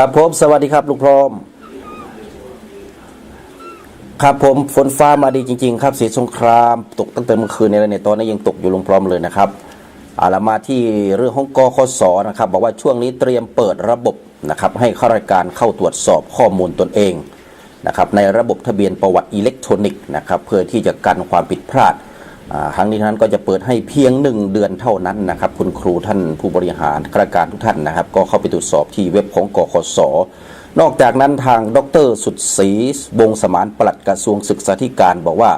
ครับผมสวัสดีครับลุงพร้อม ครับผมฝนฟ้ามาดีจริง ๆ ครับสีสงครามตกตั้งแต่เมื่อคืนนี้แล้วเนี่ยตอนนี้ยังตกอยู่ลุงพร้อมเลยนะครับเอาละมาที่เรื่องของกคสนะครับบอกว่าช่วงนี้เตรียมเปิดระบบนะครับให้ข้าราชการเข้าตรวจสอบข้อมูลตนเองนะครับในระบบทะเบียนประวัติอิเล็กทรอนิกส์นะครับเพื่อที่จะกันความผิดพลาด ครั้งนี้นั้นก็จะเปิดให้เพียงหนึ่งเดือนเท่านั้นนะครับ คุณครูท่านผู้บริหารข้าราชการทุกท่านนะครับ ก็เข้าไปตรวจสอบที่เว็บของกคสนอกจากนั้นทางดรสุดศรีวงสมานปลัดกระทรวงศึกษาธิการบอกว่า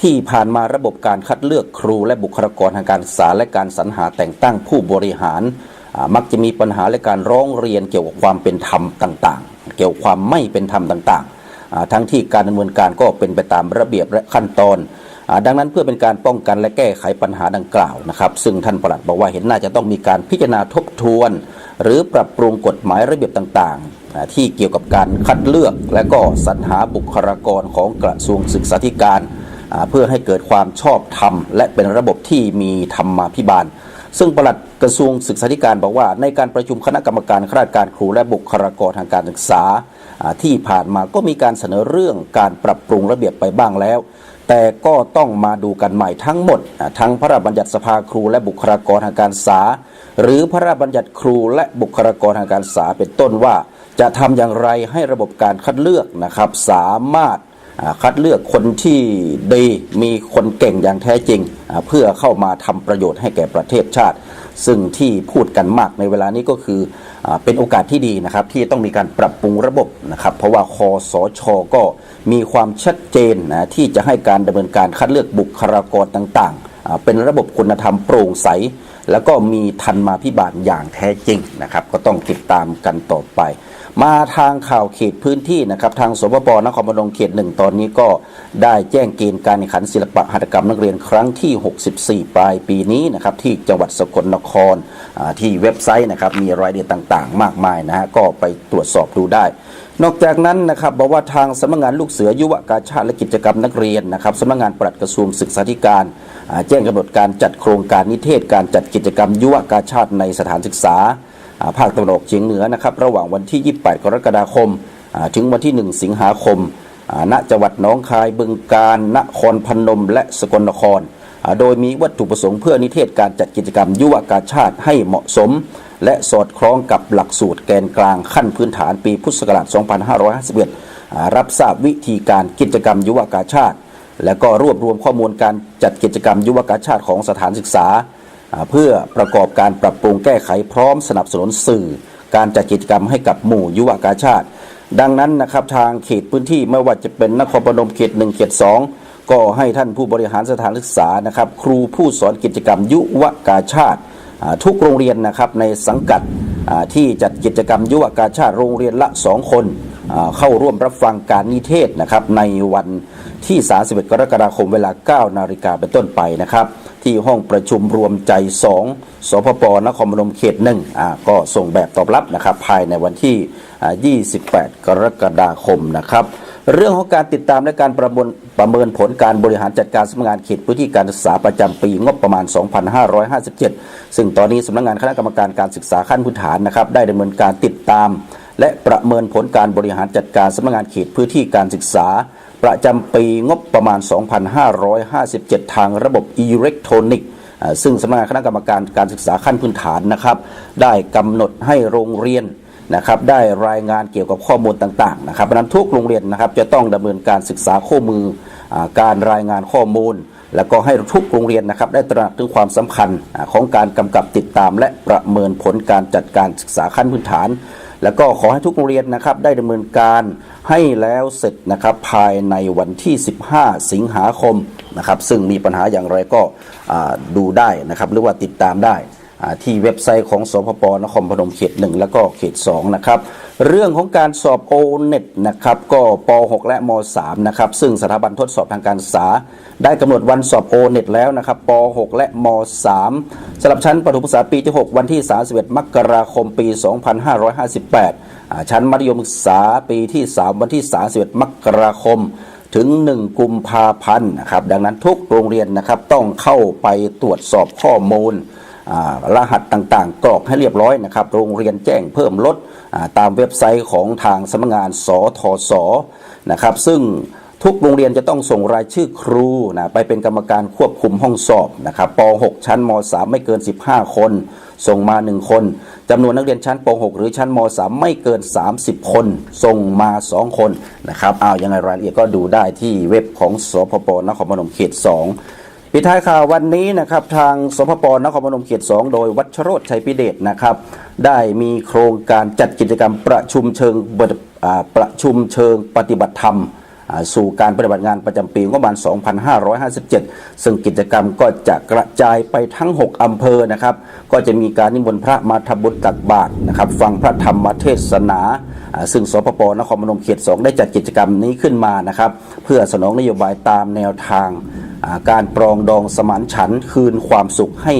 ที่ผ่านมาระบบการคัดเลือกครูและบุคลากรทางการศึกษาและการสรรหาแต่งตั้งผู้บริหาร มักจะมีปัญหาและการร้องเรียนเกี่ยวกับความเป็นธรรมต่างๆ เกี่ยวกับความไม่เป็นธรรมต่างๆ ทั้งที่การดำเนินการก็เป็นไปตามระเบียบและขั้นตอน ดังนั้นเพื่อเป็นการป้องกันและแก้ไขปัญหาดังกล่าวนะครับ ซึ่งท่านปลัดบอกว่าเห็นน่าจะต้องมีการพิจารณาทบทวน หรือปรับปรุงกฎหมายระเบียบต่างๆ ที่เกี่ยวกับการคัดเลือก และก็สรรหาบุคลากรของกระทรวงศึกษาธิการ เพื่อให้เกิดความชอบธรรม และเป็นระบบที่มีธรรมาภิบาล ซึ่งปลัดกระทรวงศึกษาธิการบอกว่า ในการประชุมคณะกรรมการข้าราชการครูและบุคลากรทางการศึกษา ที่ผ่านมาก็มีการเสนอเรื่องการปรับปรุงระเบียบไปบ้างแล้ว แต่ก็ต้องมาดูกันใหม่ทั้งหมด ทั้งพระราชบัญญัติสภาครูและบุคลากรทางการศึกษา หรือพระราชบัญญัติครูและบุคลากรทางการศึกษาเป็นต้นว่า จะทำอย่างไรให้ระบบการคัดเลือกนะครับ สามารถคัดเลือกคนที่ดีมีคนเก่งอย่างแท้จริง เพื่อเข้ามาทำประโยชน์ให้แก่ประเทศชาติ ซึ่งที่พูดกันมากในเวลานี้ก็คือ เป็นโอกาสที่ดีนะครับที่ต้องมีการปรับปรุงระบบนะครับเพราะว่าคอสชก็มีความชัดเจนนะที่จะให้การดำเนินการคัดเลือกบุคลากรต่างๆ เป็นระบบคุณธรรมโปร่งใส แล้วก็มีทันมาพิบาลอย่างแท้จริงนะครับก็ต้องติดตามกันต่อไป มาทางข่าวเขตพื้นที่นะครับทางสปปนครพนมเขตหนึ่งตอนนี้ก็ได้แจ้งเกณฑ์การแข่งขันศิลปะหัตถกรรมนักเรียนครั้งที่ 64 ปลายปีนี้นะครับที่จังหวัดสกลนครที่เว็บไซต์นะครับมีรายละเอียดต่างๆ มากมายนะฮะก็ไปตรวจสอบดูได้ นอกจากนั้นนะครับบอกว่าทางสำนักงานลูกเสือยุวกาชาติและกิจกรรมนักเรียนนะครับสำนักงานปลัดกระทรวงศึกษาธิการแจ้งกำหนดการจัดโครงการนิเทศการจัดกิจกรรมยุวกาชาติในสถานศึกษา ภาคตะวันออกเฉียงเหนือนะครับระหว่างวันที่ 28 กรกฎาคม ถึงวันที่ 1 สิงหาคมณจังหวัดหนองคายบึงกาฬนครพนม และสกลนคร โดยมีวัตถุประสงค์เพื่อนิเทศการจัดกิจกรรมยุวกาชาติให้เหมาะสม และสอดคล้องกับหลักสูตรแกนกลางขั้นพื้นฐานปีพุทธศักราช 2551 รับทราบวิธีการกิจกรรมยุวกาชาติ และก็รวบรวมข้อมูลการจัดกิจกรรมยุวกาชาติของสถานศึกษา เพื่อประกอบการปรับปรุงแก้ไขพร้อมสนับสนุนสื่อ การจัดกิจกรรมให้กับหมู่ยุวกาชาติ ดังนั้นนะครับทางเขตพื้นที่ไม่ว่าจะเป็นนครพนมเขตหนึ่งเขตสองก็ให้ท่านผู้บริหารสถานศึกษานะครับ ครูผู้สอนกิจกรรมยุวกาชาติ ทุกโรงเรียนนะครับในสังกัดที่จัดกิจกรรมยุวกาชาติโรงเรียนละสองคนเข้าร่วมรับฟังการนิเทศนะครับในวัน ที่ 31 กรกฎาคมเวลา 9 นาฬิกาเป็นต้นไปนะครับ ที่ห้องประชุมรวมใจ 2 สพปนครพนมเขตหนึ่งอ่าก็ส่งแบบตอบรับนะครับภายในวันที่ 28 กรกฎาคมนะครับเรื่องของการติดตามและการประเมินประเมินผลการบริหารจัดการสำนักงานเขตพื้นที่การศึกษาประจำปีงบประมาณ 2557 ซึ่งตอนนี้สำนักงานคณะกรรมการการศึกษาขั้นพื้นฐานนะครับได้ดำเนินการติดตาม และประเมินผลการบริหารจัดการสำนักงานเขตพื้นที่การศึกษา ประจำปีงบประมาณ 2557 ทางระบบอิเล็กทรอนิกส์ซึ่งสำนักงานคณะกรรมการการศึกษาขั้นพื้นฐานนะครับ ได้กำหนดให้โรงเรียนนะครับได้รายงานเกี่ยวกับข้อมูลต่างๆนะครับนั้นทุกโรงเรียนนะครับจะต้องดำเนินการศึกษาข้อมืออการรายงานข้อมูล แล้วก็ให้ทุกโรงเรียนนะครับได้ตระหนักถึงความสำคัญของการกำกับติดตาม และประเมินผลการจัดการศึกษาขั้นพื้นฐาน แล้วก็ขอให้ทุกโรงเรียนนะครับได้ดำเนินการ ให้แล้วเสร็จนะครับภายในวันที่ 15 สิงหาคมนะครับซึ่งมีปัญหาอย่างไรก็ดูได้นะครับหรือว่าติดตามได้ที่เว็บไซต์ของสพปนครพนมเขตหนึ่งแล้วก็เขต2นะครับ เรื่องของการสอบโอเน็ตนะครับก็ป .6 และม .3 นะครับซึ่งสถาบันทดสอบทางการศึกษา ได้กำหนดวันสอบโอเน็ตแล้วนะครับป .6 และม .3 สำหรับชั้นประถมศึกษาปีที่ 6 วันที่ 31 มกราคมปี 2558 ชั้นมัธยมศึกษาปีที่ 3 วันที่ 31 มกราคมถึง 1 กุมภาพันธ์นะครับดังนั้นทุกโรงเรียนนะครับต้องเข้าไปตรวจสอบข้อมูล รหัสต่างๆ กรอกให้เรียบร้อยนะครับโรงเรียนแจ้งเพิ่มลดตามเว็บไซต์ของทางสำนักงานสทศนะครับซึ่งทุกโรงเรียนจะต้องส่งรายชื่อครูนะไปเป็นกรรมการควบคุมห้องสอบนะครับป .6 ชั้นม .3 ไม่เกิน 15 คน ส่งมา 1 คนจำนวนนักเรียนชั้นป .6 หรือชั้นม .3 ไม่เกิน 30 คน ส่งมา 2 คนนะครับอ้าวยังไงรายละเอียดก็ดูได้ที่เว็บของสพปนครพนมเขต 2 ปิดท้ายข่าววันนี้นะครับทางสพปนครพนมเขต2โดยวัชโรธชัยพิเดชนะครับได้มีโครงการจัดกิจกรรมประชุมเชิงประชุมเชิงปฏิบัติธรรมสู่การปฏิบัติงานประจำปีงบประมาณ 2557 ซึ่งกิจกรรมก็จะกระจายไปทั้ง 6 อำเภอนะครับ ก็จะมีการนิมนต์พระมาทบุญตักบาตรนะครับ ฟังพระธรรมเทศนา ซึ่งสปปนครพนมเขต 2 ได้จัดกิจกรรมนี้ขึ้นมานะครับ เพื่อสนองนโยบายตามแนวทาง การปรองดองสมานฉันท์คืนความสุขให้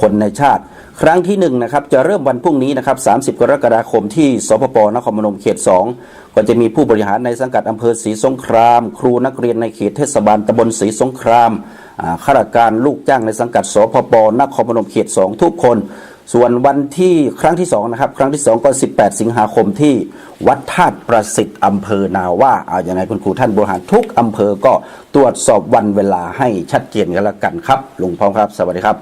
คนในชาติ ครั้งที่1นะครับจะเริ่มวันพรุ่งนี้นะครับ 30 กรกฎาคมที่สพปนครพนมเขต 2 ก็จะมีผู้บริหารในสังกัดอำเภอศรีสงคราม ครูนักเรียนในเขตเทศบาลตำบลศรีสงครามข้าราชการลูกจ้างในสังกัดสพปนครพนมเขต 2 ทุกคน ส่วนวันที่ครั้งที่2นะครับครั้งที่ 2 ก็ 18 สิงหาคมที่วัดธาตุประสิทธิ์อำเภอนาว่าเอาอย่างไรคุณครูท่านบริหารทุกอำเภอก็ตรวจสอบวันเวลาให้ชัดเจนกันแล้วกันครับลุงพร้อมครับ สวัสดีครับ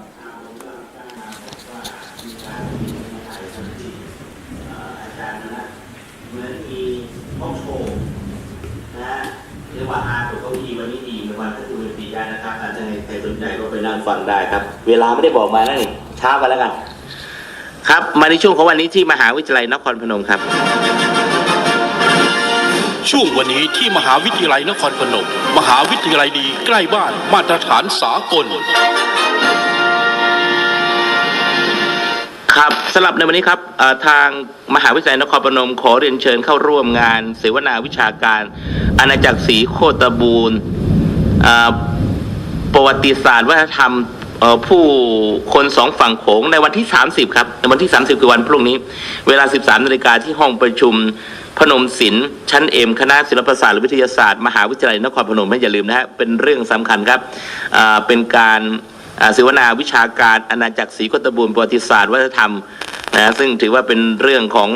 เหมือนมีห้องโชว์นะฮะเรียกว่าอาร์ตของเก้าอี้วันนี้ดีในวันที่คุณปีได้นะครับอาจจะให้ใครสนใจก็ไปนั่งฟังได้ครับ เวลาไม่ได้บอกมาแล้วนี่ช้าไปแล้วกัน ครับ มาในช่วงของวันนี้ที่มหาวิทยาลัยนครพนมครับ ช่วงวันนี้ที่มหาวิทยาลัยนครพนม มหาวิทยาลัยดีใกล้บ้านมาตรฐานสากลครับสำหรับในวันนี้ครับเอ่อทางมหาวิทยาลัยนครพนมขอเรียนเชิญเข้าร่วมงาน เสวนาวิชาการอาณาจักรศรีโคตบูรณ์อ่าประวัติศาสตร์วัฒนธรรมเอ่อ ผู้คนสองฝั่งโขงในวันที่ 30 ครับ ในวันที่ 30 คือวันพรุ่งนี้ เวลา 13นาฬิกาที่ห้องประชุมพนมศิลป์ชั้นเอ็มคณะศิลปศาสตร์และวิทยาศาสตร์ มหาวิทยาลัยนครพนมไม่อย่าลืมนะฮะเป็นเรื่องสำคัญครับเป็นการเสวนาวิชาการอาณาจักรศรีโคตบูรณ์ประวัติศาสตร์วัฒนธรรมนะซึ่งถือว่าเป็นเรื่องของ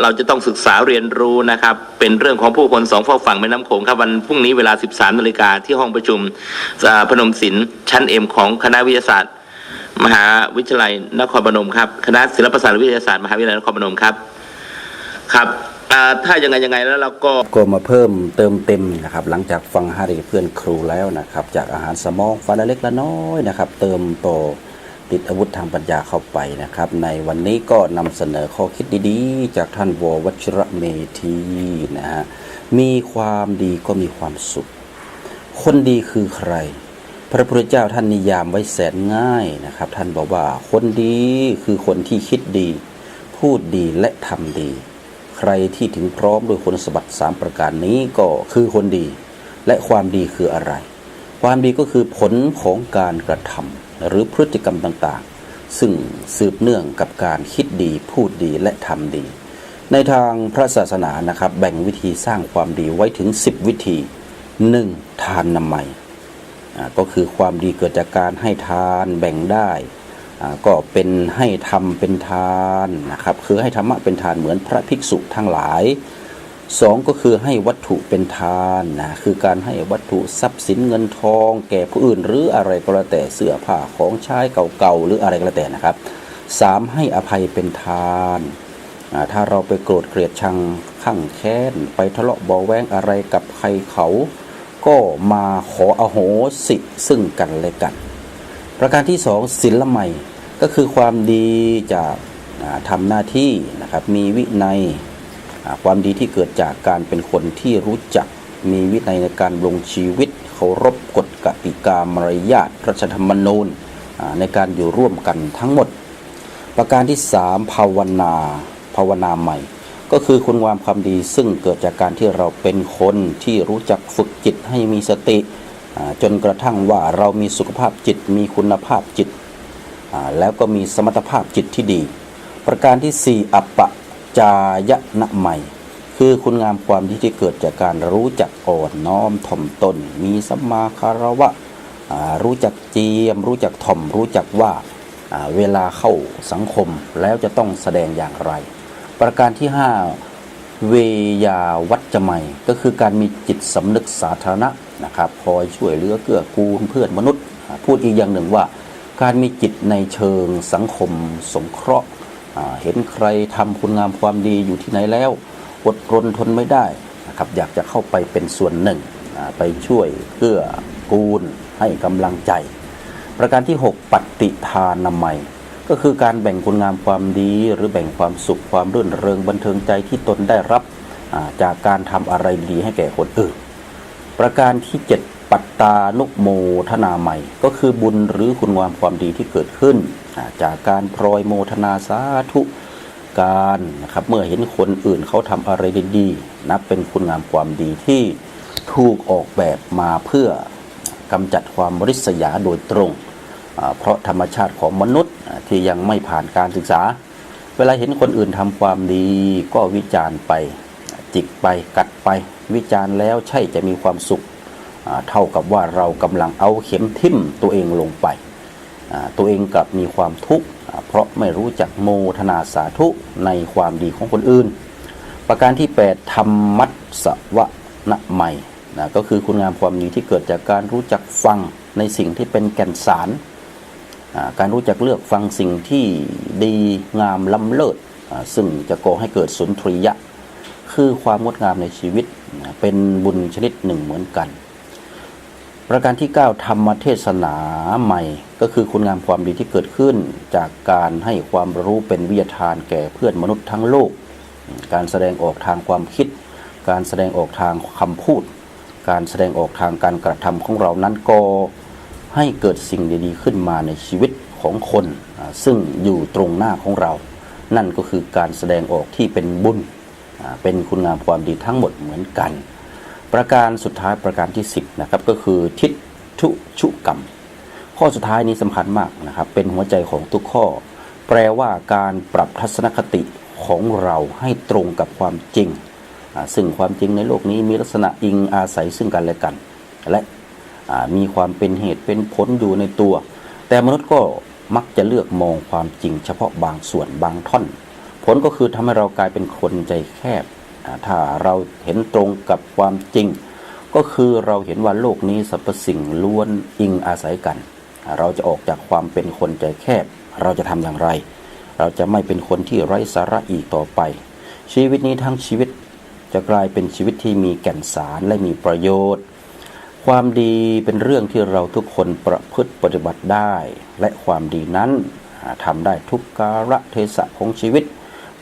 เราจะต้องศึกษาเรียนรู้นะครับ เป็นเรื่องของผู้คนสองฝั่งฝั่งแม่น้ำโขงครับวันพรุ่งนี้เวลา 13นาฬิกาที่ห้องประชุมพนมศิลป์ชั้นเอ็มของคณะวิทยาศาสตร์ มหาวิทยาลัยนครพนมครับคณะศิลปศาสตร์วิทยาศาสตร์มหาวิทยาลัยนครพนมครับครับถ้ายังไงยังไงแล้วเราก็ก็มาเพิ่มเติมเต็มนะครับหลังจากฟังฮาริเพื่อนครูแล้วนะครับ จากอาหารสมองฟันเล็กละน้อยนะครับ เติมโต ติดอาวุธทางปัญญาเข้าไปนะครับ ในวันนี้ก็นำเสนอข้อคิดดีๆ จากท่านววัชระเมธีนะฮะมีความดีก็มีความสุข คนดีคือใคร พระพุทธเจ้าท่านนิยามไว้แสนง่ายนะครับ ท่านบอกว่าคนดีคือคนที่คิดดี พูดดีและทำดี ใครที่ถึงพร้อมด้วยคุณสมบัติสามประการนี้ก็คือคนดี และความดีคืออะไร ความดีก็คือผลของการกระทำ หรือพฤติกรรมต่างๆ ซึ่งสืบเนื่องกับการคิดดีพูดดีและทำดี ในทางพระศาสนานะครับ แบ่งวิธีสร้างความดีไว้ถึง 10 วิธี 1. ทานนามัยอ่ก็คือความดีเกิดจากการให้ทานแบ่งได้ก็เป็นให้ทำเป็นทานนะครับ คือให้ธรรมะเป็นทานเหมือนพระภิกษุทั้งหลาย สองก็คือให้วัตถุเป็นทานนะคือการให้วัตถุทรัพย์สินเงินทอง แก่ผู้อื่น หรืออะไรก็แล้วแต่เสื้อผ้าของใช้เก่าๆหรืออะไรก็แล้วแต่นะครับสามให้อภัยเป็นทานถ้าเราไปโกรธเกลียดชังข้างแค้น ไปทะเลาะเบาแวงอะไรกับใครเขา ก็มาขออโหสิซึ่งกันและกัน ประการที่สองศีลไมยก็คือความดีจากทำหน้าที่นะครับมีวินัย ความดีที่เกิดจากการเป็นคนที่รู้จักมีวินัยในการลงชีวิตเคารพกฎกติกามารยาทรัชธรรมนูญในการอยู่ร่วมกันทั้งหมด ประการที่สามภาวนาภาวนาใหม่ ก็คือคุณงามความดีซึ่งเกิดจากการที่เราเป็นคนที่รู้จักฝึกจิตให้มีสติ จนกระทั่งว่าเรามีสุขภาพจิต มีคุณภาพจิต แล้วก็มีสมรรถภาพจิตที่ดี ประการที่สี่อัปป จายนะใหม่ คือคุณงามความดีที่เกิดจากการรู้จักอ่อนน้อมถ่อมตน มีสัมมาคารวะรู้จักเจียม รู้จักถ่อม รู้จักว่าเวลาเข้าสังคมแล้วจะต้องแสดงอย่างไร ประการที่ 5 เวยาวัจจะไมยก็คือการมีจิตสำนึกสาธารณะนะครับคอยช่วยเหลือเกื้อกูลเพื่อนมนุษย์ พูดอีกอย่างหนึ่งว่า การมีจิตในเชิงสังคมสงเคราะห์ เห็นใครทำคุณงามความดีอยู่ที่ไหนแล้วอดรนทนไม่ได้นะครับอยากจะเข้าไปเป็นส่วนหนึ่ง ไปช่วยเกื้อกูลให้กำลังใจ ประการที่ 6 ปฏิทานนามัยก็คือการแบ่งคุณงามความดีหรือแบ่งความสุขความรื่นเริงบันเทิงใจที่ตนได้รับจากการทำอะไรดีให้แก่คนอื่นประการที่ 7 ปัตตานุโมทนาใหม่ ก็คือบุญหรือคุณงามความดีที่เกิดขึ้น จากการพลอยโมทนาสาธุการนะครับเมื่อเห็นคนอื่นเขาทำอะไรดีๆนับเป็นคุณงามความดีที่ถูกออกแบบมาเพื่อกำจัดความริษยาโดยตรง เพราะธรรมชาติของมนุษย์ที่ยังไม่ผ่านการศึกษา เวลาเห็นคนอื่นทำความดีก็วิจารณ์ไปจิกไปกัดไป วิจารณ์แล้วใช่จะมีความสุข เท่ากับว่าเรากำลังเอาเข็มทิ่มตัวเองลงไป ตัวเองกลับมีความทุกข์เพราะไม่รู้จักโมทนาสาธุในความดีของคนอื่น ประการที่ 8 ธรรมัตสวะนะใหม่นะก็คือคุณงามความดีที่เกิดจากการรู้จักฟังในสิ่งที่เป็นแก่นสาร การรู้จักเลือกฟังสิ่งที่ดีงามล้ำเลิศซึ่งจะก่อให้เกิดสุนทรียะ คือความงดงามในชีวิตเป็นบุญชนิดหนึ่งเหมือนกัน ประการที่ 9 ธรรมเทศนาใหม่ ก็คือคุณงามความดีที่เกิดขึ้น จากการให้ความรู้เป็นวิทยาทานแก่เพื่อนมนุษย์ทั้งโลก การแสดงออกทางความคิด การแสดงออกทางคำพูด การแสดงออกทางการกระทำของเรานั้นก็ให้เกิดสิ่งดีๆ ขึ้นมาในชีวิตของคน ซึ่งอยู่ตรงหน้าของเรา นั่นก็คือการแสดงออกที่เป็นบุญเป็นคุณงามความดีทั้งหมดเหมือนกัน ประการสุดท้ายประการที่ 10นะครับก็คือทิฏฐุชุกรรม ข้อสุดท้ายนี้สำคัญมากนะครับ เป็นหัวใจของทุกข้อ แปลว่าการปรับทัศนคติของเราให้ตรงกับความจริง ซึ่งความจริงในโลกนี้มีลักษณะอิงอาศัยซึ่งกันและกัน และมีความเป็นเหตุเป็นผลอยู่ในตัว แต่มนุษย์ก็มักจะเลือกมองความจริง เฉพาะบางส่วนบางท่อน ผลก็คือทำให้เรากลายเป็นคนใจแคบ ถ้าเราเห็นตรงกับความจริง ก็คือเราเห็นว่าโลกนี้สรรพสิ่งล้วนอิงอาศัยกัน เราจะออกจากความเป็นคนใจแคบ เราจะทำอย่างไร เราจะไม่เป็นคนที่ไร้สาระอีกต่อไป ชีวิตนี้ทั้งชีวิตจะกลายเป็นชีวิตที่มีแก่นสารและมีประโยชน์ ความดีเป็นเรื่องที่เราทุกคนประพฤติปฏิบัติได้ และความดีนั้นอ่าทำได้ทุกกาละเทศะของชีวิต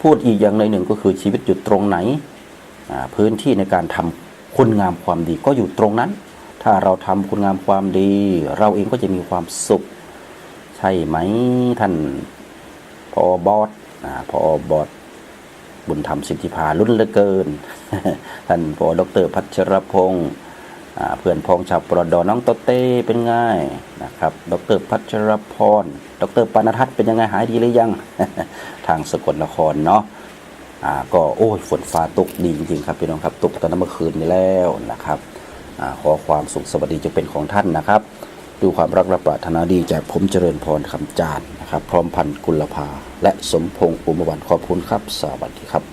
พูดอีกอย่างในหนึ่งก็คือชีวิตอยู่ตรงไหน พื้นที่ในการทำคุณงามความดีก็อยู่ตรงนั้น ถ้าเราทำคุณงามความดี เราเองก็จะมีความสุข ใช่ไหมท่านพอบอสพอบอสบุญธรรมสิทธิภารุ่นเหลือเกิน ท่านพอดรพัชรพงศ์เพื่อนพ้องชาวปรดน้องโตเต้เป็นไงนะครับ ดรพัชรพร ดรปานทัศน์เป็นยังไงหายดีหรือยัง ทางสกลนครเนาะ อ่าก็โอ้ยฝนฟ้าตกดีจริงๆครับพี่น้องครับตกตอนเมื่อคืนนี้แล้วนะครับอาขอความสุขสวัสดีจะเป็นของท่านนะครับดูความรักและปรารถนาดีจากผมเจริญพรคำจานนะครับ พร้อมพันธ์กุลภาและสมพงษ์อุมวันขอบคุณครับ สวัสดีครับ